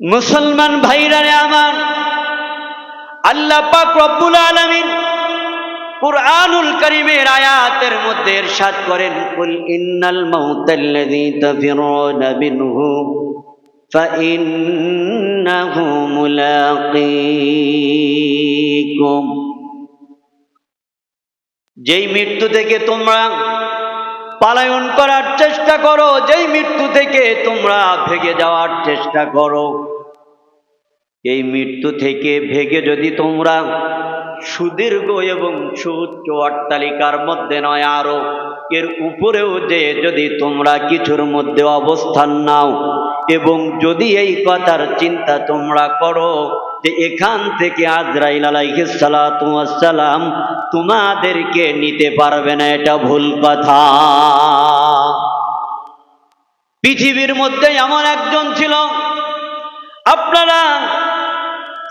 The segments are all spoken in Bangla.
মুসলমান ভাইরা রে আমার। আল্লাহ পাক রব্বুল আলামিন কুরআনুল কারীমের আয়াতের মধ্যে ইরশাদ করেন, কুল ইন্নাল মাউতাল্লাযী তাফিরুনা মিনহু ফাইন্নাহু মুলাকীকুম। যেই মৃত্যু থেকে তোমরা পালায়ন করার চেষ্টা করো, যেই মৃত্যু থেকে তোমরা ভেগে যাওয়ার চেষ্টা করো। এই মৃত্যু থেকে ভেগে যদি তোমরা সুদীর্ঘ এবং সুউচ্চ অট্টালিকার মধ্যে নয় আরও এর উপরেও যে যদি তোমরা কিছুর মধ্যে অবস্থান নাও এবং যদি এই কথার চিন্তা তোমরা করো যে এখান থেকে আজরাইল ওয়াস তোমাদেরকে নিতে পারবে না, এটা ভুল কথা। পৃথিবীর মধ্যে এমন একজন ছিল, আপনারা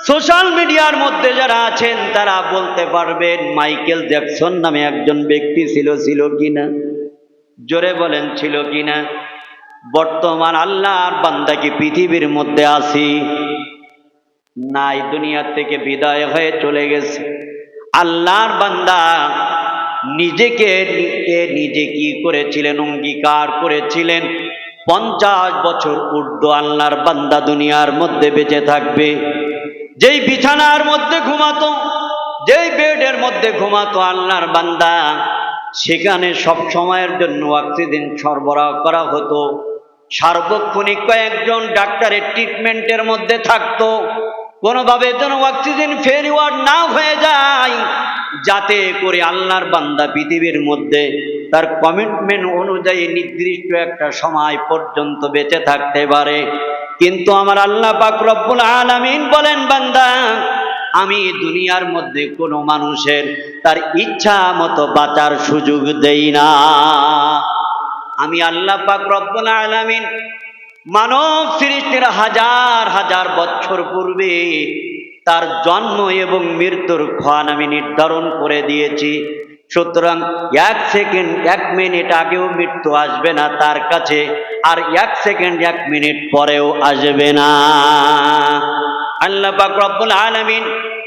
সোশ্যাল মিডিয়ার মধ্যে যারা আছেন, তারা বলতে পারবেন মাইকেল জ্যাকসন নামে একজন ব্যক্তি ছিল ছিল কিনা? জোরে বলেন, ছিল কিনা? বর্তমান আল্লাহর বান্দা কি পৃথিবীর মধ্যে আসি নাই, দুনিয়ার থেকে বিদায় হয়ে চলে গেছে। আল্লাহর বান্দা নিজেকে নিজে নিজে কি করেছিলেন, অঙ্গীকার করেছিলেন? পঞ্চাশ বছর উর্দু আল্লাহর বান্দা দুনিয়ার মধ্যে বেঁচে থাকবে। যেই বিছানার মধ্যে ঘুমাতো, যেই বেডের মধ্যে ঘুমাতো আল্লাহর বান্দা, সেখানে সব সময়ের জন্য অক্সিজেন সরবরাহ করা হতো। সার্বক্ষণিক কয়েকজন ডাক্তারের ট্রিটমেন্টের মধ্যে থাকতো। কোনোভাবে যেন অক্সিজেন ফেরিওয়ার না হয়ে যায়, যাতে করে আল্লাহর বান্দা পৃথিবীর মধ্যে তার কমিটমেন্ট অনুযায়ী নির্দিষ্ট একটা সময় পর্যন্ত বেঁচে থাকতে পারে। কিন্তু আমার আল্লাহ পাক রব্বুল আলামিন বলেন, বান্দা, আমি দুনিয়ার মধ্যে কোনো মানুষের তার ইচ্ছা মতো বাঁচার সুযোগ দেই না। আমি আল্লাহ পাক রব্বুল আলামিন মানব সৃষ্টির হাজার হাজার বছর পূর্বে তার জন্ম এবং মৃত্যুর ক্ষণ আমি নির্ধারণ করে দিয়েছি। সুতরাং এক সেকেন্ড এক মিনিট আগেও মৃত্যু আসবে না তার কাছে আর এক সেকেন্ড এক মিনিট পরেও আসবে না আল্লাহ পাক রব্বুল আলামিন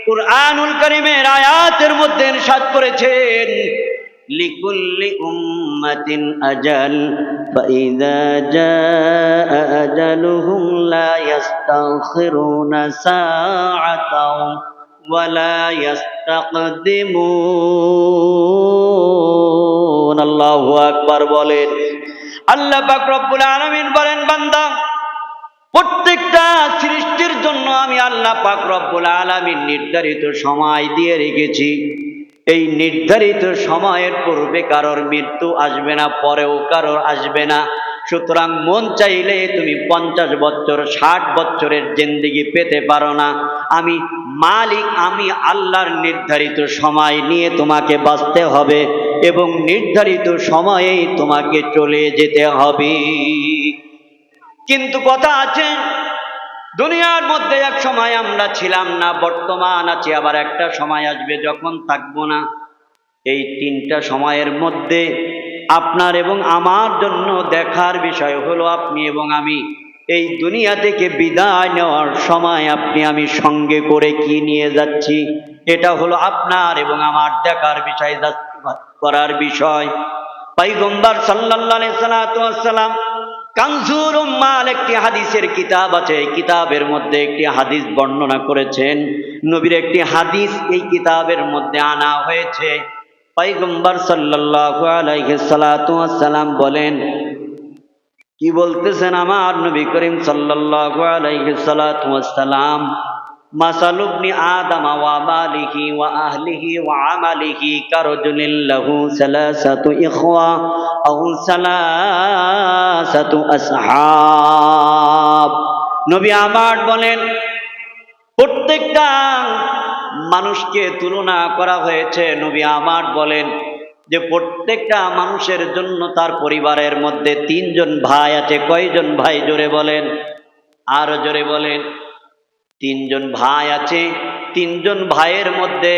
কুরআনুল কারীমের আয়াতের মধ্যে ইরশাদ করেছেন লিকুল্লি উম্মাতিন আজাল فإذا جاء أجلهم لا يستأخرون ساعة ولا তাকদিমুন আল্লাহু আকবার বলেন আল্লাহ পাক রব্বুল আলামিন বলেন বান্দা প্রত্যেকটা সৃষ্টির জন্য আমি আল্লাহ পাক রব্বুল আলামিন নির্ধারিত সময় দিয়ে রেখেছি। এই নির্ধারিত সময়ের পূর্বে কারোর মৃত্যু আসবে না, পরেও কারোর আসবে না। সুতরাং মন চাইলে তুমি পঞ্চাশ বছর, ষাট বছরের জিন্দিগি পেতে পারো না। আমি মালিক, আমি আল্লাহর নির্ধারিত সময় নিয়ে তোমাকে বাঁচতে হবে এবং নির্ধারিত সময়েই তোমাকে চলে যেতে হবে। কিন্তু কথা আছে, দুনিয়ার মধ্যে এক সময় আমরা ছিলাম না, বর্তমান আছে, আবার একটা সময় আসবে যখন থাকব না। এই তিনটা সময়ের মধ্যে আপনার এবং আমার জন্য দেখার বিষয় হলো আপনি এবং আমি। এই দুনিয়া থেকে বিদায় নেওয়ার সময় আপনি আমি সঙ্গে করে কি নিয়ে যাচ্ছি, এটা হলো আপনার এবং আমার দেখার বিষয় করার বিষয়। পাইগম্বার সাল্লাহ সাল্লাম কানজুর উম্মাল একটি হাদিসের কিতাব আছে কিতাবের মধ্যে একটি হাদিস বর্ণনা করেছেন। নবীর একটি হাদিস এই কিতাবের মধ্যে আনা হয়েছে। পৈগম্বর সাল্লাল্লাহু বলেন, কি বলতেছেন আমার নবী করিম সাল্লাল্লাহু মাসালুবনি আদম নবী আমার বলেন, প্রত্যেকটা মানুষকে তুলনা করা হয়েছে। নবী আমার বলেন যে, প্রত্যেকটা মানুষের জন্য তার পরিবারের মধ্যে তিনজন ভাই আছে। কয়জন ভাই? জোরে বলেন। আরও জোরে বলেন। তিনজন ভাই আছে। তিনজন ভাইয়ের মধ্যে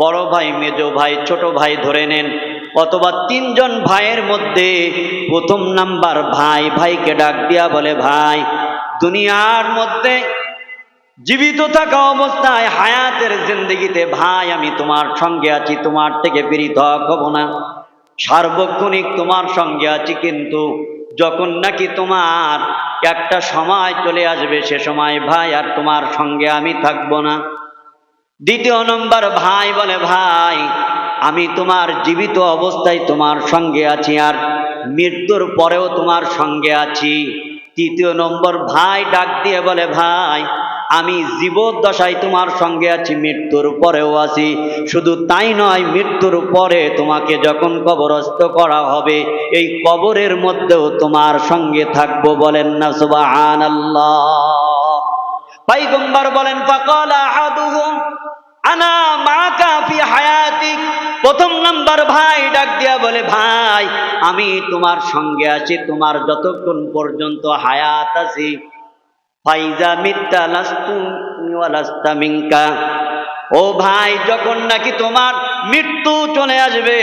বড় ভাই, মেজ ভাই, ছোট ভাই ধরে নেন। অথবা তিনজন ভাইয়ের মধ্যে প্রথম নাম্বার ভাই, ভাইকে ডাক দিয়া বলে, ভাই, দুনিয়ার মধ্যে জীবিত থাকা অবস্থায় হায়াতের জিন্দগিতে, ভাই, আমি তোমার সঙ্গে আছি, তোমার থেকে পৃথক হব না। সার্বক্ষণিক তোমার সঙ্গে আছি, কিন্তু যখন নাকি তোমার একটা সময় চলে আসবে, সে সময়, ভাই, আর তোমার সঙ্গে আমি থাকব না। দ্বিতীয় নম্বর, ভাই, বলে, ভাই, আমি তোমার জীবিত অবস্থায় তোমার সঙ্গে আছি, আর মৃত্যুর পরেও তোমার সঙ্গে আছি। তৃতীয় নম্বর, ভাই, ডাক দিয়ে বলে, ভাই আমি জীবদ্দশায় তোমার সঙ্গে আছি, মৃত্যুর পরেও আছি। শুধু তাই নয়, মৃত্যুর পরে তোমাকে যখন কবরস্থ করা হবে, এই কবরের মধ্যেও তোমার সঙ্গে থাকব বলেন না, সুবহানাল্লাহ। পাইগম্বর বলেন আনা মাকা ফি হায়াতিক। প্রথম নাম্বার ভাই ডাক দিয়া বলে, ভাই, আমি তোমার সঙ্গে আছি, তোমার যতক্ষণ পর্যন্ত হায়াত আছি ফাইজা মিত্তা লাস্তু লাস্তা মিঙ্কা ও ভাই, যখন নাকি তোমার মৃত্যু চলে আসবে,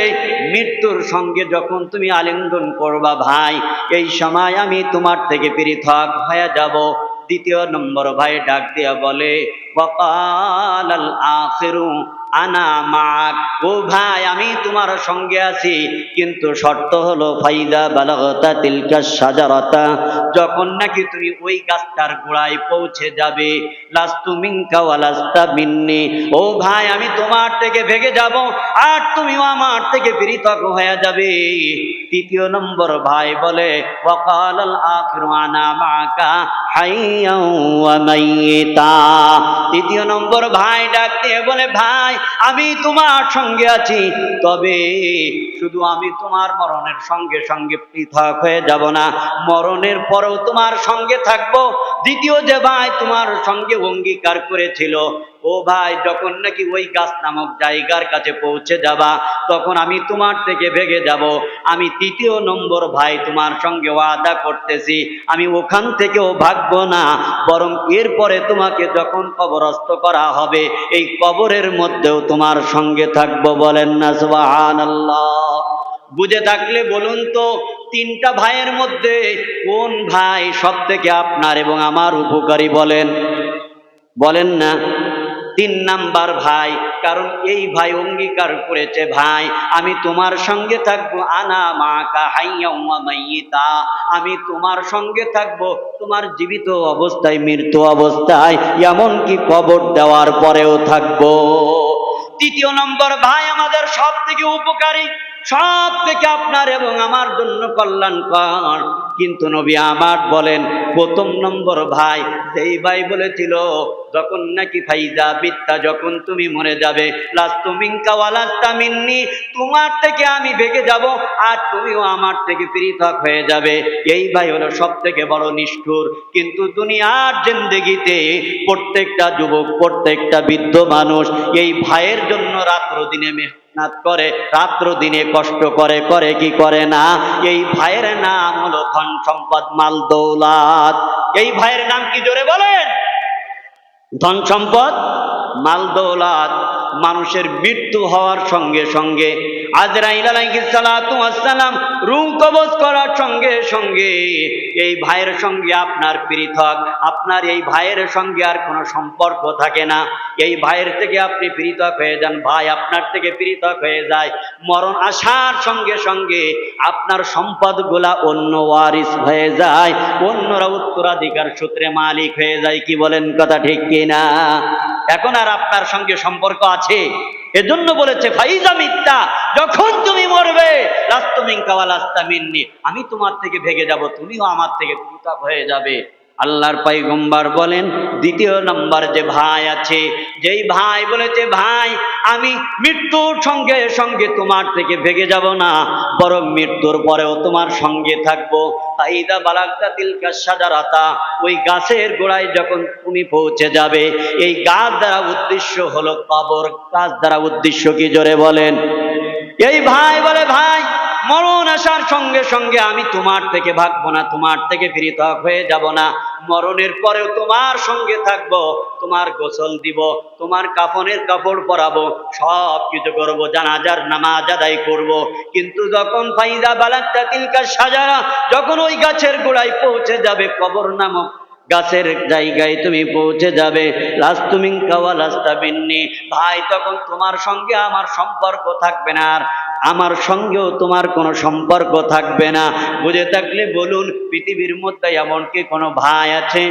মৃত্যুর সঙ্গে যখন তুমি আলিঙ্গন করবা ভাই, এই সময় আমি তোমার থেকে পৃথক হয়ে যাব। দ্বিতীয় নম্বর ভাই ডাক দিয়া বলে আনা মাক ও ভাই, আমি তোমার সঙ্গে আছি, কিন্তু শর্ত হলো, ফাইদা বালাগতা তিলকা সাজারতা যখন নাকি তুমি ওই গাছটার গোড়ায় পৌঁছে যাবে, লাস্তু মিনকা ওয়ালাস্তা ও ভাই, আমি তোমার থেকে ভেগে যাব, আর তুমিও আমার থেকে পৃথক হয়ে যাবে। তৃতীয় নম্বর ভাই বলে ওয়াকাল আল আখিরু আনা মাকা হাইয়া তৃতীয় নম্বর ভাই ডাক দিয়ে বলে, ভাই আমি তোমার সঙ্গে আছি। তবে শুধু আমি তোমার মরণের সঙ্গে সঙ্গে পৃথক হয়ে যাব না। মরণের পরেও তোমার সঙ্গে থাকব। দ্বিতীয় যে ভাই তোমার সঙ্গে অঙ্গীকার করেছিল ও ভাই, যখন নাকি ওই গাছ নামক জায়গার কাছে পৌঁছে যাবা, তখন আমি তোমার থেকে ভেগে যাব। আমি তৃতীয় নম্বর ভাই তোমার সঙ্গে ওয়াদা করতেছি। আমি ওখান থেকেও ভাগবো না, বরং এরপরে তোমাকে যখন কবরস্থ করা হবে, এই কবরের মধ্যেও তোমার সঙ্গে থাকব বলেন না, সুবহানাল্লাহ। বুঝে থাকলে বলুন তো, তিনটা ভাইয়ের মধ্যে কোন ভাই সব থেকে আপনার এবং আমার উপকারী বলেন? বলেন না। তিন নাম্বার ভাই, কারণ এই ভাই অঙ্গীকার করেছে, ভাই, আমি তোমার সঙ্গে থাকব, আনা মা কা হাইয়া ওয়া আমি তোমার সঙ্গে থাকব, তোমার জীবিত অবস্থায় মৃত্যু অবস্থায়, এমনকি কবর দেওয়ার পরেও থাকব। তৃতীয় নম্বর ভাই আমাদের সব থেকে উপকারী সব থেকে আপনার এবং আমার জন্য কল্যাণকর। কিন্তু নবী আমার বলেন, প্রথম নম্বর ভাই যেই ভাই বলেছিল যখন নাকি ফাইজা বিদ্যা যখন তুমি মরে যাবে তোমার থেকে আমি ভেগে যাব আর তুমিও আমার থেকে পৃথক হয়ে যাবে। এই ভাই হলো সব থেকে বড় নিষ্ঠুর। কিন্তু দুনিয়ার জিন্দগিতে প্রত্যেকটা যুবক, প্রত্যেকটা বৃদ্ধ মানুষ এই ভাইয়ের জন্য রাত্র দিনে মেহনত করে, রাত্র দিনে কষ্ট করে করে কি করে না? এই ভাইয়ের নাম হলো ধন সম্পদ মাল দৌলাত। এই ভাইয়ের নাম কি জোরে বলেন? ধন সম্পদ মাল দৌলাত। মানুষের মৃত্যু হওয়ার সঙ্গে সঙ্গে সঙ্গে সঙ্গে এই ভাইয়ের সঙ্গে আপনার পৃথক, আপনার এই ভাইয়ের সঙ্গে আর কোনো সম্পর্ক থাকে না। এই ভাইয়ের থেকে আপনি পৃথক হয়ে যান, ভাই আপনার থেকে পৃথক হয়ে যায়। মরণ আসার সঙ্গে সঙ্গে আপনার সম্পদগুলা অন্য ওয়ারিস হয়ে যায়, অন্যরা উত্তরাধিকার সূত্রে মালিক হয়ে যায়, কি বলেন কথা ঠিক কিনা? এখন আর আপনার সঙ্গে সম্পর্ক আছে এজন্য বলেছে, ফাইজা মিথ্যা, যখন তুমি মরবে লাস্তমিন মিন্নি, আমি তোমার থেকে ভেগে যাব, তুমিও আমার থেকে পৃথক হয়ে যাবে। আল্লাহর পাইগম্বার বলেন, দ্বিতীয় নম্বর যে ভাই আছে, যেই ভাই বলেছে, ভাই, আমি মৃত্যুর সঙ্গে সঙ্গে তোমার থেকে ভেগে যাব না, বরং মৃত্যুর পরেও তোমার সঙ্গে থাকব। তাইদা বালাক্তা তিলকা সাজারাতা, ওই গাছের গোড়ায় যখন তুমি পৌঁছে যাবে, এই গাছ দ্বারা উদ্দেশ্য হলো কবর। গাছ দ্বারা উদ্দেশ্য কি জোরে বলেন? এই ভাই বলে, ভাই মরণ আসার সঙ্গে সঙ্গে আমি তোমার থেকে ভাগবো না, তোমার থেকে পৃথক হয়ে যাব না মরণের পরেও তোমার সঙ্গে থাকব, তোমার গোসল দিব, তোমার কাফনের কাপড় পরাবো, সব কিছু করব, জানাজার নামাজ আদায় করব। কিন্তু যখন ফাইদা বালাক্তা তিলকা সাজারা, যখন ওই গাছের গোড়ায় পৌঁছে যাবে কবর নামক গাছের জায়গায় তুমি পৌঁছে যাবে। ভাই, তখন তোমার সঙ্গে আমার সম্পর্ক থাকবে না আর আমার সঙ্গেও তোমার কোনো সম্পর্ক থাকবে না। বুঝে থাকলে বলুন, পৃথিবীর মধ্যে এমন কি কোনো ভাই আছে?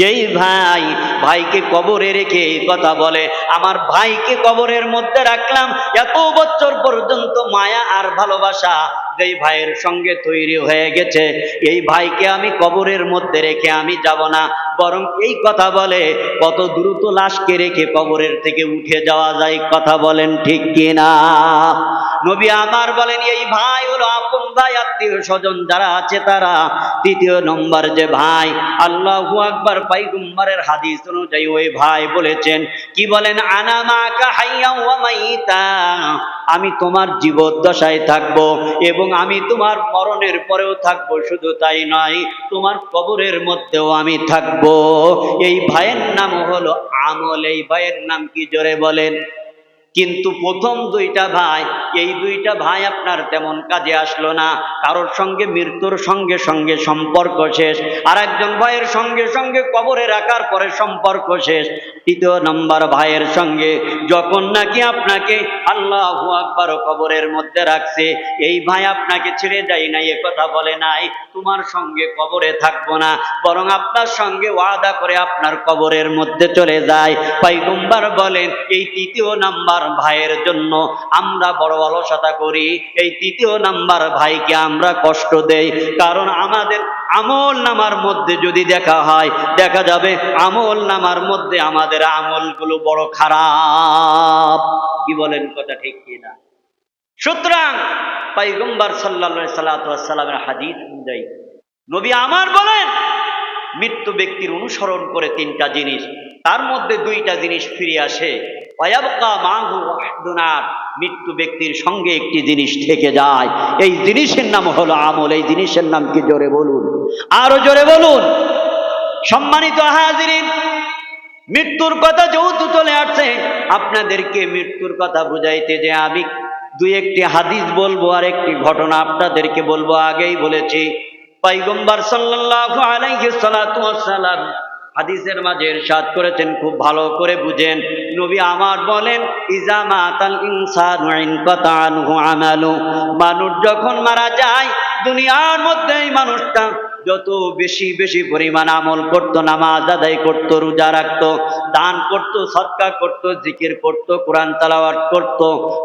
যেই ভাই ভাইকে কবরে রেখে এই কথা বলে, আমার ভাইকে কবরের মধ্যে রাখলাম, এত বছর পর্যন্ত মায়া আর ভালোবাসা যেই ভাইয়ের সঙ্গে তৈরি হয়ে গেছে, এই ভাইকে আমি কবরের মধ্যে রেখে আমি যাব না। বরং এই কথা বলে, কত দ্রুত লাশকে রেখে কবরের থেকে উঠে যাওয়া যায়, কথা বলেন ঠিক কিনা? নবী আমার বলেন, এই ভাই হলো আপন ভাই, আত্মীয় স্বজন যারা আছে তারা, তৃতীয় নম্বর যে ভাই, আল্লাহ আকবার পাইগুম্বারের হাদিস অনুযায়ী ওই ভাই বলেছেন, কি বলেন? আনা মাকা হাইয়া মাইতা। আমি তোমার জীবদ্দশায় থাকব এবং আমি তোমার মরণের পরেও থাকব। শুধু তাই নয়, তোমার কবরের মধ্যেও আমি থাকব। এই ভাইয়ের নাম হলো আমল। এই ভাইয়ের নাম কি জোরে বলেন? কিন্তু প্রথম দুইটা ভাই, এই দুইটা ভাই আপনার তেমন কাজে আসলো না। কারোর সঙ্গে মৃত্যুর সঙ্গে সঙ্গে সম্পর্ক শেষ আর একজন ভাইয়ের সঙ্গে সঙ্গে কবরে রাখার পরে সম্পর্ক শেষ। তৃতীয় নম্বর ভাইয়ের সঙ্গে যখন নাকি আপনাকে আল্লাহ আকবার কবরের মধ্যে রাখছে, এই ভাই আপনাকে ছেড়ে যায় নাই, এ কথা বলে নাই, তোমার সঙ্গে কবরে থাকব না, বরং আপনার সঙ্গে ওয়াদা করে আপনার কবরের মধ্যে চলে যায়। পাইগম্বার বলেন, এই তৃতীয় নাম্বার ভাইয়ের জন্য আমরা বড় অলসতা করি। এই তৃতীয় নাম্বার ভাইকে আমরা কষ্ট দেই। কারণ আমাদের আমল নামার মধ্যে যদি দেখা হয়, দেখা যাবে আমল নামার মধ্যে আমাদের আমলগুলো বড় খারাপ। কি বলেন কথা ঠিক কিনা? সুতরাং পাইগম্বার সাল্লা সাল্লামের হাদিস অনুযায়ী, নবী আমার বলেন, মৃত্যু ব্যক্তির অনুসরণ করে তিনটা জিনিস, তার মধ্যে দুইটা জিনিস ফিরে আসে। মৃত্যু ব্যক্তির সঙ্গে একটি জিনিস থেকে যায়। এই জিনিসের নাম হলো আমল। এই জিনিসের নাম কি? জোরে বলুন। আরও জোরে বলুন। সম্মানিত হাজিরিন, মৃত্যুর কথা যেহেতু চলে আসছে, আপনাদেরকে মৃত্যুর কথা বুঝাইতে যে আমি দুই একটি হাদিস বলব, আর একটি ঘটনা আপনাদেরকে বলব। আগেই বলেছি পাইগম্বার সাল্লাল্লাহু হাদিসের মাঝে ইরশাদ করেছেন। খুব ভালো করে বুঝেন। নবী আমার বলেন ইজা মাতাল ইনসানু ইনকাতানহু আমালু মানুষ যখন মারা যায় দুনিয়ার মধ্যে এই মানুষটা যত বেশি বেশি পরিমাণ আমল করত, নামাজ আদায় করত, রোজা রাখত, দান করত সৎকার করত, জিকির করত, কোরআন তালাওয়াত করত,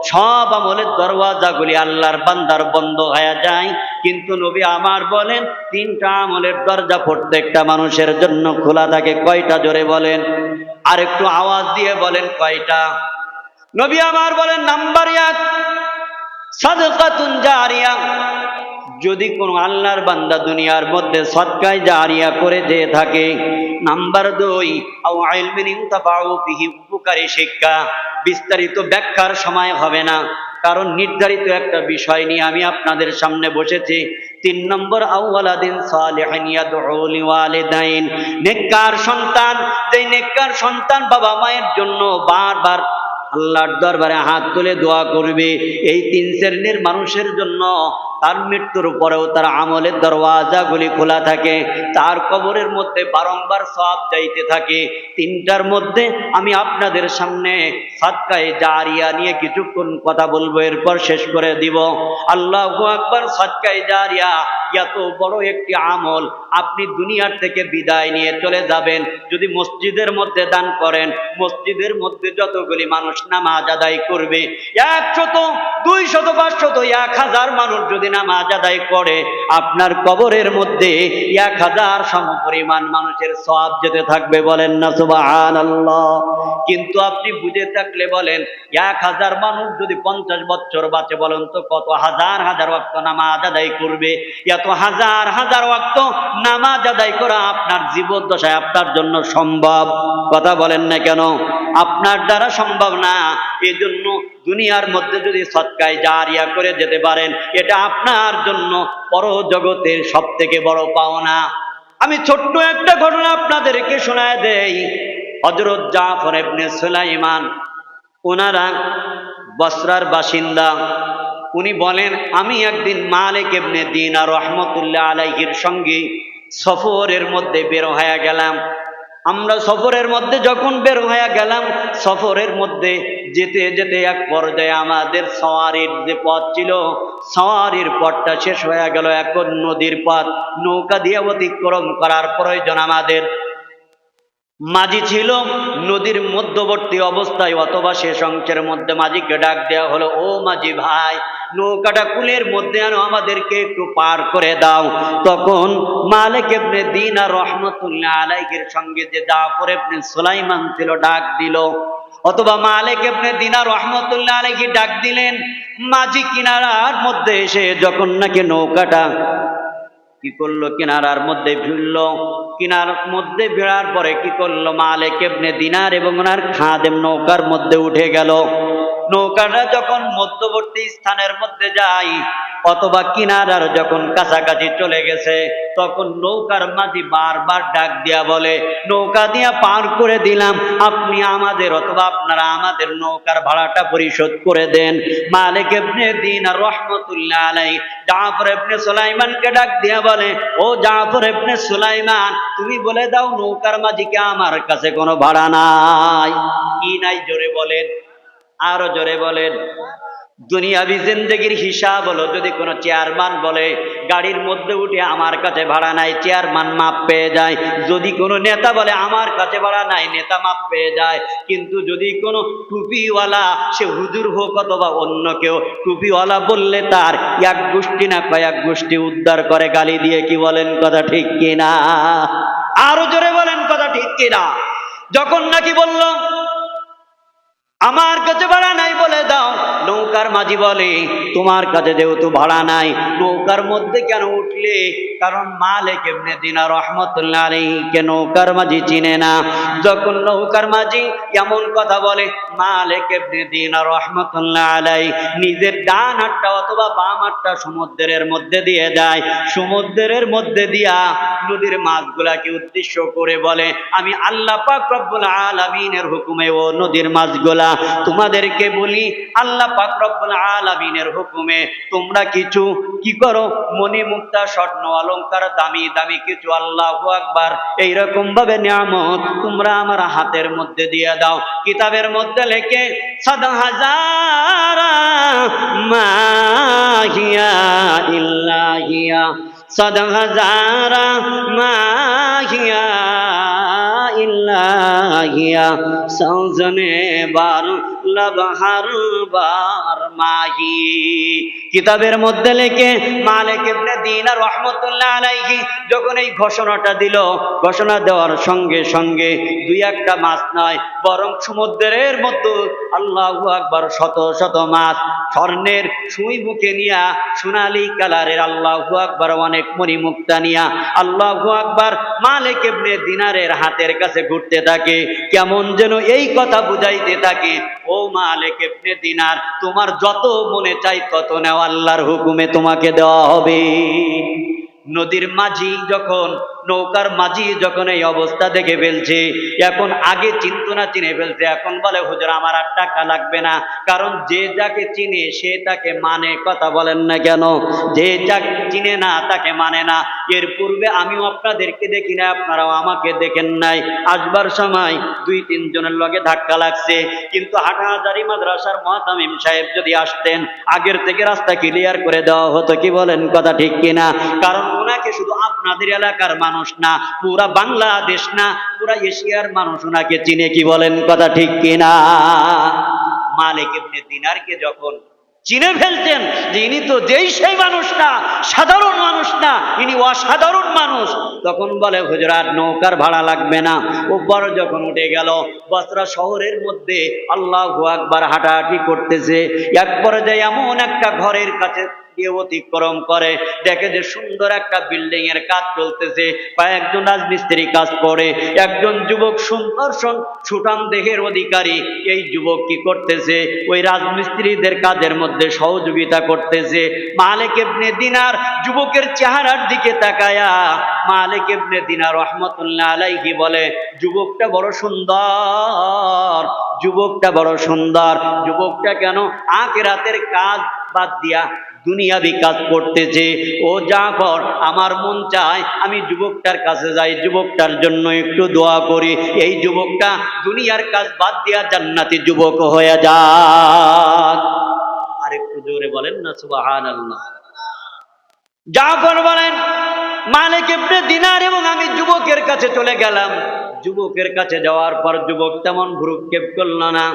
সব আমলের দরওয়াজাগুলি আল্লাহর বান্দার বন্ধ হয়ে যায়। কিন্তু নবী আমার বলেন, তিনটা আমলের দরজা প্রত্যেকটা মানুষের জন্য খোলা থাকে। কয়টা জোরে বলেন? আর একটু আওয়াজ দিয়ে বলেন কয়টা? নবী আমার বলেন, নাম্বার এক, সাদকাতুন জারিয়া। যদি কোনো আল্লাহর বান্দা দুনিয়ার মধ্যে সৎকায় জারিয়া করে যে থাকে, নাম্বার দুই উপকারী শিক্ষা। বিস্তারিত ব্যাখ্যার সময় হবে না, কারণ নির্ধারিত একটা বিষয় নিয়ে আমি আপনাদের সামনে বসেছি। তিন নম্বর আউয়ালাদিন সালিহিন ইয়াদউ লিওয়ালিদাইন। নেককার সন্তান, যেই নেককার সন্তান বাবা মায়ের জন্য বারবার আল্লাহর দরবারে হাত তুলে দোয়া করবে, এই তিন শ্রেণির মানুষের জন্য তার মৃত্যুর পরেও তার আমলের দরওয়াজাগুলি খোলা থাকে। তার কবরের মধ্যে বারংবার সব যাইতে থাকে। তিনটার মধ্যে আমি আপনাদের সামনে সাদকায়ে জারিয়া নিয়ে কিছুক্ষণ কথা বলব, এরপর শেষ করে দিব। আল্লাহ আকবর, সাদকায়ে জারিয়া, এত বড় একটি আমল। আপনি দুনিয়ার থেকে বিদায় নিয়ে চলে যাবেন। যদি মসজিদের মধ্যে দান করেন, মসজিদের মধ্যে যতগুলি মানুষ নামাজ আদায় করবে, একশত দুই শত পাঁচশত, এক হাজার মানুষ যদি নামাজ আদায় করে, আপনার কবরের মধ্যে এক হাজার সম পরিমাণ মানুষের সব যেতে থাকবে বলেন না সুবাহান আল্লাহ কিন্তু আপনি বুঝে থাকলে বলেন, এক হাজার মানুষ যদি পঞ্চাশ বছর বাঁচে বলেন তো কত হাজার হাজার ওয়াক্ত নামাজ আদায় করবে, এত হাজার হাজার ওয়াক্ত নামাজ আদায় করা আপনার জীবদ্দশায় আপনার জন্য সম্ভব। কথা বলেন না কেন? আপনার দ্বারা সম্ভব না। এই জন্য দুনিয়ার মধ্যে যদি সৎকায় জারিয়া করে যেতে পারেন, এটা আপনার জন্য পর জগতের সব থেকে বড় পাওনা। আমি ছোট্ট একটা ঘটনা আপনাদেরকে শোনায় দেই। হজরত জাফর ইবনে সুলাইমান ওনারা বসরার বাসিন্দা। উনি বলেন, আমি একদিন মালিক এবনে দিন আর রহমতুল্লাহ আলাইহির সঙ্গে সফরের মধ্যে বের হয়ে গেলাম। আমরা সফরের মধ্যে যখন বের হয়ে গেলাম, সফরের মধ্যে যেতে যেতে এক পর্যায়ে আমাদের সওয়ারির যে পথ ছিল, সওয়ারির পথটা শেষ হয়ে গেল এখন নদীর পথ। নৌকা দিয়ে অতিক্রম করার প্রয়োজন আমাদের। মাঝি ছিল নদীর মধ্যবর্তী অবস্থায়, অথবা শেষ অংশের মধ্যে মাঝিকে ডাক দেওয়া হলো, ও মাঝি ভাই, নৌকাটা কুলের মধ্যে আনো, আমাদেরকে একটু পার করে দাও। তখন মালিক এবনে দিন আর রহমতুল্লাহ আলাইকের সঙ্গে যে জাফর এবনে সুলাইমান ছিল, ডাক দিল অথবা মালিক কেমনে দিনা রহমতুল্লাহ আলেকি ডাক দিলেন, মাঝি কিনারার মধ্যে এসে যখন নাকি নৌকাটা কি করল, কিনারার মধ্যে ভিড়ল, কিনার মধ্যে ভিড়ার পরে কি করল, মালিক কেমনে দিনার এবং ওনার খাদেম নৌকার মধ্যে উঠে গেল। নৌকাটা যখন মধ্যবর্তী স্থানের মধ্যে যায়, অথবা কিনারার যখন কাছাকাছি চলে গেছে, তখন নৌকার মাঝি বারবার ডাক দিয়া বলে, নৌকা দিয়া পার করে দিলাম, আপনি আমাদের অথবা আপনারা আমাদের নৌকার ভাড়াটা পরিশোধ করে দেন। মালিক এবনে দিন আর রহমতুল্লাহ আলাই জাফর এবনে সুলাইমানকে ডাক দিয়া বলে, ও জাফর এবনে সুলাইমান, তুমি বলে দাও নৌকার মাঝিকে আমার কাছে কোনো ভাড়া নাই। কি নাই জোরে বলেন। আরও জোরে বলেন। দুনিয়াবি জিন্দগির হিসাব হলো, যদি কোনো চেয়ারম্যান বলে, গাড়ির মধ্যে উঠে আমার কাছে ভাড়া নাই, চেয়ারম্যান মাপ পেয়ে যায়। যদি কোনো নেতা বলে, আমার কাছে ভাড়া নাই, নেতা মাপ পেয়ে যায়। কিন্তু যদি কোনো টুপিওয়ালা, সে হুজুর হোক অথবা অন্য কেউ, টুপিওয়ালা বললে তার এক গোষ্ঠী না কয়েক গোষ্ঠী উদ্ধার করে গালি দিয়ে কি বলেন কথা ঠিক কিনা? আরও জোরে বলেন কথা ঠিক কিনা? যখন নাকি বললাম আমার কাছে ভাড়া নাই বলে দাও। নৌকার মাঝি বলে, তোমার কাছে যেহেতু ভাড়া নাই, নৌকার মধ্যে কেন উঠলে? কারণ মালিক দিনা রহমতুল্লাহ আলীকে নৌকার মাঝি চিনে না। যখন নৌকার মাঝি এমন কথা বলে, মালিক দিনা রহমতুল্লাহ আলাই নিজের ডান হাতটা অথবা বাম হাটটা সমুদ্রের মধ্যে দিয়ে দেয়। সমুদ্রের মধ্যে দিয়া নদীর মাছগুলাকে উদ্দেশ্য করে বলে, আমি আল্লাহ পাক রব্বুল আলামিনের হুকুমে ও নদীর মাছগুলা তোমাদেরকে বলি, আল্লাহ পাক আলামিনের হুকুমে তোমরা কিছু কি করো? মণি মুক্তা স্বর্ণ অলংকার, দামি দামি কিছু, আল্লাহু আকবার। এইরকম ভাবে নিয়ামত তোমরা আমার হাতের মধ্যে দিয়ে দাও। কিতাবের মধ্যে লেখে, সাদা হাজার মাহিয়া ইল্লাহিয়া। সাদা হাজারা মাহিয়া ইল্লাহিয়া সজনে বার মাহি। কিতাবের মধ্যে লেখে, মালিক ইবনে দিন আর রহমতুল্লাহ আলাইহি যখন এই ঘোষণাটা দিল, ঘোষণা দেওয়ার সঙ্গে সঙ্গে দুই একটা মাছ নয়, বরং সমুদ্রের মধ্যে আল্লাহু আকবার শত শত মাছ, স্বর্ণের সুই মুখে নিয়া, সোনালি কালারের আল্লাহু আকবার অনেক মণিমুক্তা নিয়া, আল্লাহু আকবার মালিক ইবনে দিনারের হাতের কাছে ঘুরতে থাকে, কেমন যেন এই কথা বুঝাইতে থাকে। ও মালিক ইবনে দিনার, তোমার যত মনে চাই তত নেওয়া আল্লাহর হুকুমে তোমাকে দেওয়া হবে। নদীর মাঝি যখন নৌকার মাঝি যখন এই অবস্থা দেখে ফেলছে, এখন আগে চিন্ত না চিনে ফেলছে, এখন বলে, হুজুর, আমার আর টাকা লাগবে না। কারণ যে যাকে চিনে, সে তাকে মানে কথা বলেন না কেন? যে যাকে চিনে না, তাকে মানে না। এর পূর্বে আমিও আপনাদেরকে দেখি না আপনারাও আমাকে দেখেন নাই। আসবার সময় দুই, তিনজনের লগে ধাক্কা লাগছে। কিন্তু হাটাহাজারি মাদ্রাসার মহাতামিম সাহেব যদি আসতেন, আগের থেকে রাস্তা ক্লিয়ার করে দেওয়া হতো, কি বলেন, কথা ঠিক কিনা? কারণ ওনাকে শুধু আপনাদের এলাকার মানুষ না, পুরা বাংলাদেশ না, পুরা এশিয়ার মানুষ ওনাকে চিনে কি বলেন কথা ঠিক কিনা? মালিক ইবনে দিনারকে যখন চিনে ফেলতেন যে ইনি তো যেই সেই মানুষ না, সাধারণ মানুষ না, ইনি অসাধারণ মানুষ, তখন বলে হুজরাট নৌকার ভাড়া লাগবে না। উপর যখন উঠে গেল, বসরা শহরের মধ্যে আল্লাহ আকবার হাঁটাহাঁটি করতেছে এক পর্যায়ে এমন একটা ঘরের কাছে গিয়ে অতিক্রম করে। দেখে যে সুন্দর একটা বিল্ডিং এর কাজ চলতেছে। কয়েকজন রাজমিস্ত্রি কাজ করে। একজন যুবক সুন্দর সুঠাম দেহের অধিকারী। এই যুবক কি করতেছে? ওই রাজমিস্ত্রিদের কাজের মধ্যে সহযোগিতা করতেছে। মালিক ইবনে দিনার যুবকের চেহারার দিকে তাকায়া মালিক ইবনে দিনার রহমতুল্লাহ আলাইহি বলে, যুবকটা বড় সুন্দর, যুবকটা বড় সুন্দর। যুবকটা কেন আখেরাতের কাজ বাদ দিয়া দুনিয়াবি কাজ করতেছে। ও জাফর, আমার মন চায় আমি যুবকটার কাছে যাই, যুবকটার জন্য একটু দোয়া করি। এই যুবকটা দুনিয়ার কাজ বাদ দিয়া জান্নাতি যুবক হয়ে যাক। আর একটু জোরে বলেন না সুবাহান আল্লাহ জাফর বলেন, মালিক ইবনে দিনার এবং আমি যুবকের কাছে চলে গেলাম। যুবকের কাছে যাওয়ার পর যুবক তেমন ভ্রুক্ষেপ করল না,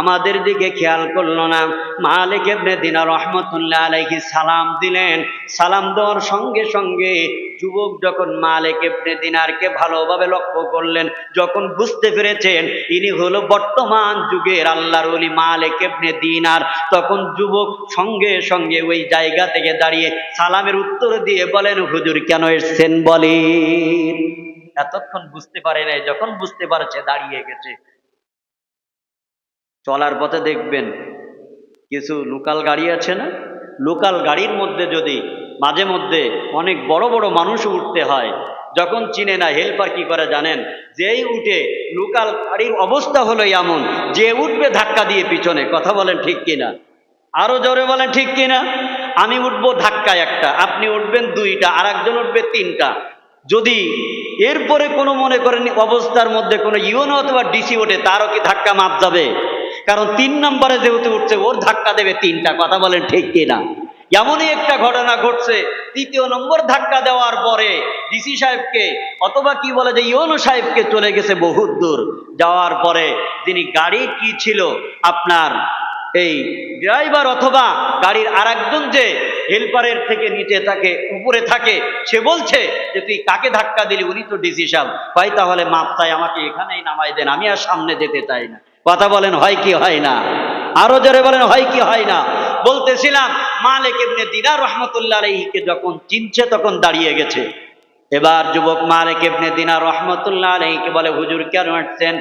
আমাদের দিকে খেয়াল করল না। মালিক ইবনে দিনার রহমতুল্লাহ আলাইহি সালাম দিলেন, সালাম দেওয়ার সঙ্গে সঙ্গে যুবক যখন মালিক ইবনে দিনারকে ভালোভাবে লক্ষ্য করলেন, যখন বুঝতে পেরেছেন ইনি হলো বর্তমান যুগের আল্লাহর ওলি মালিক ইবনে দিনার, তখন যুবক সঙ্গে সঙ্গে ওই জায়গা থেকে দাঁড়িয়ে সালামের উত্তর দিয়ে বলেন, হুজুর কেন এসছেন? বলেন। এতক্ষণ বুঝতে পারে নাই, যখন বুঝতে পারছে দাঁড়িয়ে গেছে। চলার পথে দেখবেন কিছু লোকাল গাড়ি আছে না? লোকাল গাড়ির মধ্যে যদি মাঝে মধ্যে অনেক বড় বড় মানুষ উঠতে হয়, যখন চিনে না হেল্পার কি করে জানেন? যেই উঠে লোকাল গাড়ির অবস্থা হলো এমন, যে উঠবে ধাক্কা দিয়ে পিছনে, কথা বলেন ঠিক কিনা? আরও জোরে বলেন ঠিক কিনা? আমি উঠবো ধাক্কা একটা, আপনি উঠবেন দুইটা আর একজন উঠবে তিনটা। যদি এরপরে কোনো মনে করেন অবস্থার মধ্যে কোনো ইউনো অথবা ডিসি ওঠে, তারও কি ধাক্কা মাপ যাবে? কারণ তিন নম্বরে যেহেতু উঠছে, ওর ধাক্কা দেবে তিনটা, কথা বলেন ঠিক কিনা এমনই একটা ঘটনা ঘটছে, তৃতীয় নম্বর ধাক্কা দেওয়ার পরে ডিসি সাহেবকে, অথবা কি বলে যে ইউনো সাহেবকে চলে গেছে বহুত দূর। যাওয়ার পরে তিনি গাড়ি কি ছিল, আপনার এই ড্রাইভার অথবা গাড়ির আরেকজন যে হেল্পারের থেকে নিচে থাকে, উপরে থাকে, সে বলছে যে, তুই কাকে ধাক্কা দিলি? উনি তো ডিসি সাহেব ভাই, তাহলে মাপ চাই, আমাকে এখানেই নামাই দেন, আমি আর সামনে যেতে চাই না। কথা বলেন, হয় কি হয় না? আরও জোরে বলেন, হয় কি হয় না? বলতেছিলাম, মালিক ইবনে দিনার রহমতুল্লাহ আলাইহিকে যখন চিনছে, তখন দাঁড়িয়ে গেছে। এবার যুবক মালিক ইবনে দিনার রহমতুল্লাহ আলাইহিকে বলে, হুজুর, কেন আসছেন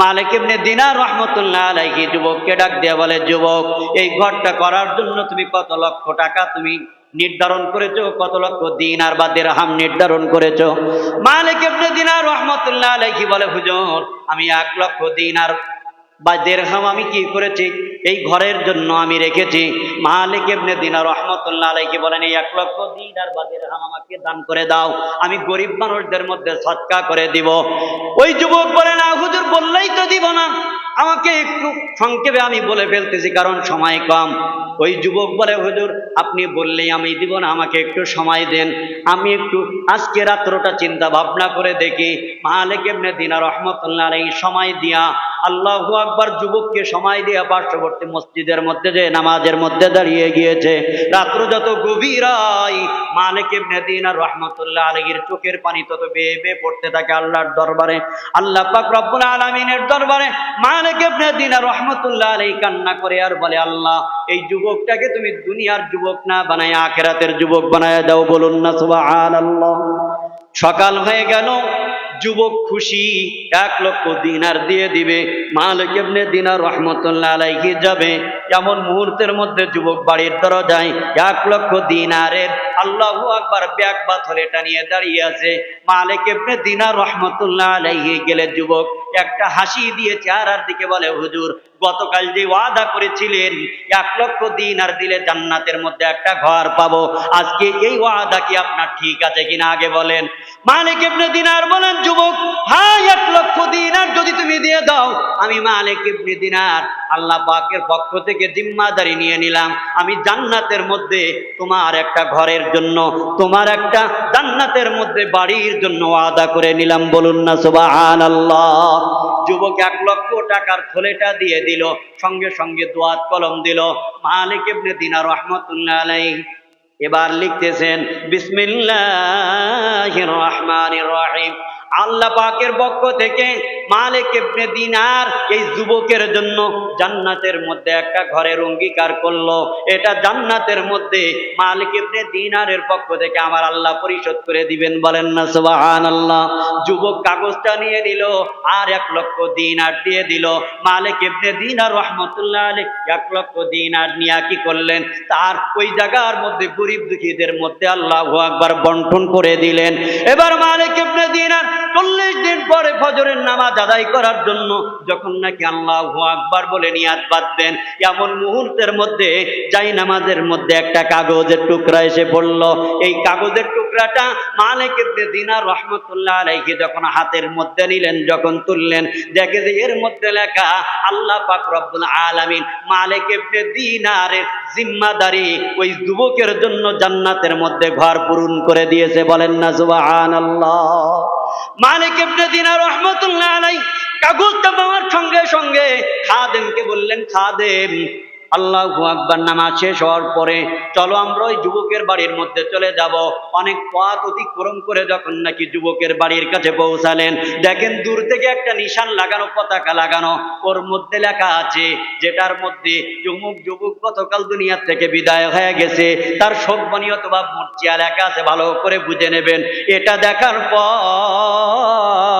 মালিক ইবনে দিনার রহমতুল্লাহ আলাইহি যুবককে ডাক দিয়ে বলে, যুবক, এই ঘরটা করার জন্য তুমি কত লক্ষ টাকা তুমি নির্ধারণ করেছ? কত লক্ষ দিন আর বা দেড়হাম নির্ধারণ করেছ? মালিক ইবনে দিনার রহমতুল্লাহ আলাইহি বলে, হুজুর, আমি এক লক্ষ দিনার বা দেড়হাম আমি কি করেছি? এই ঘরের জন্য আমি রেখেছি। মালিক এমনি দিনা রহমতুল্লাহ আলাইকে বলেন, এই এক লক্ষ দিনার বা দেড়হাম আমাকে দান করে দাও। আমি গরিব মানুষদের মধ্যে সৎকা করে দিব। ওই যুবক বলে, না, হুজুর, বললেই তো দিব না। আমাকে একটু সংক্ষেপে আমি বলে ফেলতেছি, কারণ সময় কম। ওই যুবক বলে, হুজুর, আপনি বললেই আমি দিব না, আমাকে একটু সময় দেন। আমি একটু আজকে রাত্রটা চিন্তা ভাবনা করে দেখি। মালিক এমনি দিনা রহমতুল্লাহ আলাই সময় দিয়া আল্লাহু আকবার যুবককে সময় দিয়া পার্শ্ববর্তী মসজিদের মধ্যে যে নামাজের মধ্যে দাঁড়িয়ে গিয়েছে। রাত্র যত গভীর হয়, মালিক ইবনে দিনার রহমতুল্লাহ আলাইহির চোখের পানি তত বেয়ে বেয়ে পড়তে থাকে আল্লাহর দরবারে। আল্লাহ পাক রব্বুল আলামিনের দরবারে মালিক ইবনে দিনার রহমতুল্লাহ আলাইহি কান্না করে আর বলে, আল্লাহ, এই যুবকটাকে তুমি দুনিয়ার যুবক না বানায়, আখেরাতের যুবক বানায় দাও, বলুন না সুবহানাল্লাহ। সকাল হয়ে গেল যুবক খুশি, এক লক্ষ দিনার দিয়ে দিবে। মালিক ইবনে দিনার রহমতুল্লাহ আলাইহি যাবে। এমন মুহূর্তের মধ্যে যুবক বাড়ির দরজায় এক লক্ষ দিনারের আল্লাহ আকবার ব্যাগ বা টানিয়ে দাঁড়িয়ে আছে। মালিক ইবনে দিনার রহমতুল্লাহ আলাইহি গেলে যুবক একটা হাসি দিয়ে চেহারার দিকে বলে, হুজুর গতকাল যে ওয়াদা করেছিলেন, এক লক্ষ দিনার দিলে জান্নাতের মধ্যে একটা ঘর পাবো। আজকে এই ওয়াদা কি আপনার ঠিক আছে কিনা আগে বলেন। মালিক ইবনে দিনার বলেন, যুবক হ্যাঁ এক লক্ষ দিনার যদি তুমি দিয়ে দাও। আমি মালিক ইবনে দিনার আল্লাহ পাকের পক্ষ থেকে জিম্মাদারি নিয়ে নিলাম। আমি জান্নাতের মধ্যে তোমার একটা ঘরের জন্য, তোমার একটা জান্নাতের মধ্যে বাড়ির জন্য ওয়াদা করে নিলাম। বলুন না, সুবহানাল্লাহ। যুবক, এক লক্ষ টাকার থলেটা দিয়ে দিয়ে দিল, সঙ্গে সঙ্গে দোয়াত কলম দিল। মালিক ইবনে দিনার রহমতুল্লাহ আলাই এবার লিখতেছেন, বিসমিল্লাহির রহমানির রহিম। আল্লাহ পাকের পক্ষ থেকে মালিক দিনার এই যুবকের জন্য জান্নাতের মধ্যে একটা ঘরের অঙ্গীকার করল। এটা জান্নাতের মধ্যে মালিক দিনারের পক্ষ থেকে আমার আল্লাহ পরিশোধ করে দিবেন। বলেন না, সুবহানাল্লাহ। যুবক কাগজটা নিয়ে নিল, আর এক লক্ষ দিনার দিয়ে দিল। মালিক ইবনে দিনার রহমতুল্লাহ আলাইহি এক লক্ষ দিনার নিয়ে কি করলেন? তার ওই জায়গার মধ্যে গরিব দুঃখীদের মধ্যে আল্লাহ আকবার বন্টন করে দিলেন। এবার মালিক ইবনে দিনার চল্লিশ দিন পরে ফজরের নামাজ আদায় করার জন্য যখন নাকি আল্লাহ আকবার বলে নিয়াত বাঁধবেন, এমন মুহূর্তের মধ্যে, যাই নামাজের মধ্যে একটা কাগজের টুকরা এসে পড়ল। এই কাগজের টুকরাটা মালিক দিনার রহমতুল্লাহ আলাইহি যখন হাতের মধ্যে নিলেন, যখন তুললেন, দেখে যে এর মধ্যে লেখা, আল্লাহ পাক রব্বুল আলামিন মালিক ইবনে দিনারের জিম্মাদারি ওই যুবকের জন্য জান্নাতের মধ্যে ঘর পূরণ করে দিয়েছে। বলেন না, সুবহানাল্লাহ। মালিক ইবনে দিনার রহমতুল্লাহ আলাই কাগজটা পাওয়ার সঙ্গে সঙ্গে খাদেমকে বললেন খাদেম আল্লাহ আকবার নামাজ শেষ হওয়ার পরে, চলো আমরা ওই যুবকের বাড়ির মধ্যে চলে যাব। অনেক পথ অতিক্রম করে যখন নাকি যুবকের বাড়ির কাছে পৌঁছালেন, দেখেন দূর থেকে একটা নিশান লাগানো, পতাকা লাগানো। ওর মধ্যে লেখা আছে, যেটার মধ্যে যুবক যুবক গতকাল দুনিয়ার থেকে বিদায় হয়ে গেছে, তার শোকবাণী অথবা মর্চিয়া লেখা আছে, ভালো করে বুঝে নেবেন। এটা দেখার পর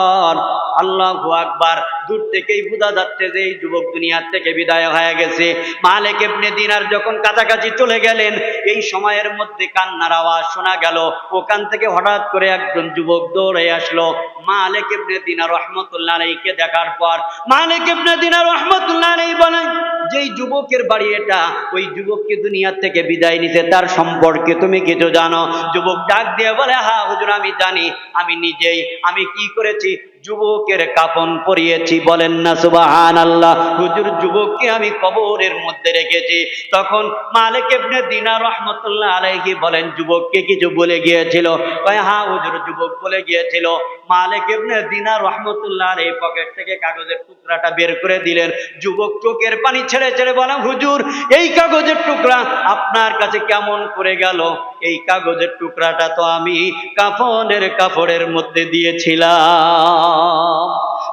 আল্লাহ আকবার। দূর থেকেই বোঝা যাচ্ছে যে এই যুবক দুনিয়ার থেকে বিদায় হয়ে গেছে। মালিক ইবনে দিনার যখন কাছাকাছি চলে গেলেন, এই সময়ের মধ্যে কান্নার আওয়াজ শোনা গেল। ওখান থেকে হঠাৎ করে একজন যুবক দৌড়ে আসলো। মালিক ইবনে দিনার রহমতুল্লাহ আলাইহিকে দেখার পর মালিক ইবনে দিনার রহমতুল্লাহ আলাইহি বলেন, যেই যুবকের বাড়ি এটা, ওই যুবককে দুনিয়ার থেকে বিদায় নিতে তার সম্পর্কে তুমি কিছু জানো? যুবক ডাক দিয়ে বলে হ্যাঁ হুজুর, আমি জানি, আমি নিজেই, আমি কি করেছি? যুবকের কাফন পরিয়েছি, বলেন না সুবাহান আল্লাহ হুজুর, যুবককে আমি কবরের মধ্যে রেখেছি। তখন মালিক ইবনে দিনা রহমতুল্লাহ আলাইহি বলেন, যুবককে কিছু বলে গিয়েছিল। হ্যাঁ হুজুর, যুবক বলে গিয়েছিল। মালিক ইবনে দিনা রহমতুল্লাহ আলাইহি পকেট থেকে কাগজের টুকরাটা বের করে দিলেন। যুবক চোখের পানি ছেড়ে ছেড়ে বলেন, হুজুর, এই কাগজের টুকরা আপনার কাছে কেমন করে গেল? এই কাগজের টুকরাটা তো আমি কাফনের কাপড়ের মধ্যে দিয়েছিলাম।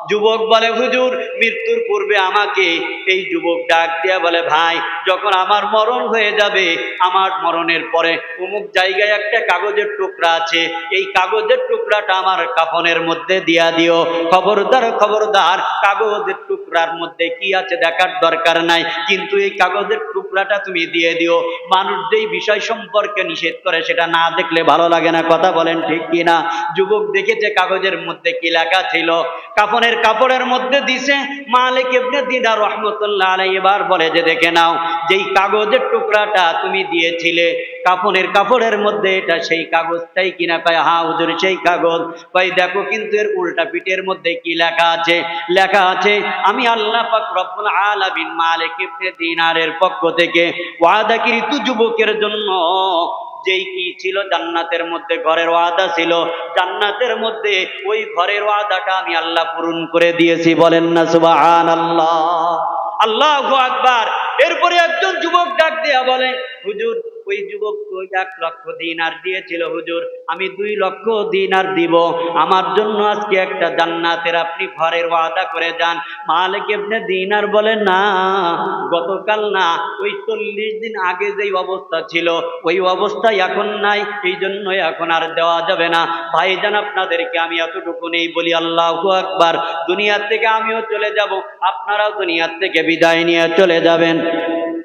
যুবক বলে, হুজুর, মৃত্যুর পূর্বে আমাকে এই যুবক ডাক দিয়া বলে, ভাই, যখন আমার মরণ হয়ে যাবে, আমার মরণের পরে অমুক জায়গায় একটা কাগজের টুকরা আছে, এই কাগজের টুকরাটা আমার কাফনের মধ্যে দিয়া দিও। খবরদার খবরদার, কাগজের টুকরার মধ্যে কি আছে দেখার দরকার নাই, কিন্তু এই কাগজের টুকরাটা তুমি দিয়ে দিও। মানুষ যেই বিষয় সম্পর্কে নিষেধ করে, সেটা না দেখলে ভালো লাগে না। কথা বলেন ঠিক কিনা? যুবক দেখেছে কাগজের মধ্যে কি লেখা ছিল। কাফনের কাপড়ের মধ্যে দিছে মালিক ইবনে দিদার রহমতুল্লাহ আলাই এবার বলে যে, দেখে নাও, যেই কাগজের টুকরাটা তুমি দিয়েছিলে, কাফনের কাপড়ের মধ্যে এটা সেই কাগজটাই কিনা কয়, হা, হুজুর, সেই কাগজ। কয়, দেখো, কিন্তু এর উল্টা পিঠের মধ্যে কি লেখা আছে? লেখা আছে, আমি আল্লাহ পাক রব্বুল আলামিন মালিক ইবনে দিনারের পক্ষ থেকে ওয়াদাকৃত যুবকের জন্য যেই কি ছিল? জান্নাতের মধ্যে ঘরের ওয়াদা ছিল। জান্নাতের মধ্যে ওই ঘরের ওয়াদাটা আমি আল্লাহ পূরণ করে দিয়েছি। বলেন না সুবাহান আল্লাহ আল্লাহ আকবার। এরপরে একজন যুবক ডাক দিয়া বলে, হুজুর ওই যুবক এক লক্ষ দিনার দিয়েছিল হুজুর। আমি দুই লক্ষ দিনার দিব। আমার জন্য আজকে একটা জান্নাতের আপনি ঘরের ওয়াদা করে যান। মালিক ইবনে দিনার বলে, না, গতকাল না, ওই চল্লিশ দিন আগে যেই অবস্থা ছিল, ওই অবস্থা এখন নাই। এই জন্য এখন আর দেওয়া যাবে না। ভাইজান, আপনাদেরকে আমি এতটুকু নেই বলি, আল্লাহ আকবার। দুনিয়ার থেকে আমিও চলে যাব, আপনারাও দুনিয়ার থেকে বিদায় নিয়ে চলে যাবেন।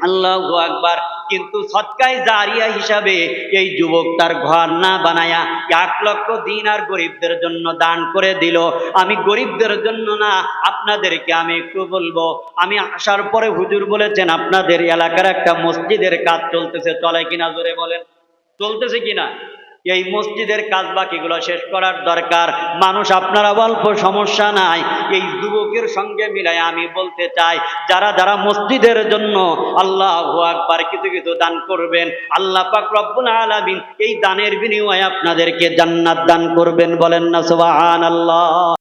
আল্লাহ আকবার। কিন্তু সৎকায় জারিয়া হিসাবে এই যুবক তার ঘর না বানায়া এক লক্ষ দিন আর গরিবদের জন্য দান করে দিল। আমি গরিবদের জন্য না, আপনাদেরকে আমি একটু বলব। আমি আসার পরে হুজুর বলেছেন, আপনাদের এলাকার একটা মসজিদের কাজ চলতেছে, চলে কিনা জোরে বলেন? চলতেছে কিনা? এই মসজিদের কাজ বাকিগুলো শেষ করার দরকার। মানুষ, আপনারা অল্প সমস্যা নাই। এই যুবকের সঙ্গে মিলাই আমি বলতে চাই, যারা যারা মসজিদের জন্য আল্লাহ আকবার কিছু কিছু দান করবেন, আল্লাহ পাক রব্বুল আলামিন এই দানের বিনিময়ে আপনাদেরকে জান্নাত দান করবেন বলেন না, সুবহানাল্লাহ।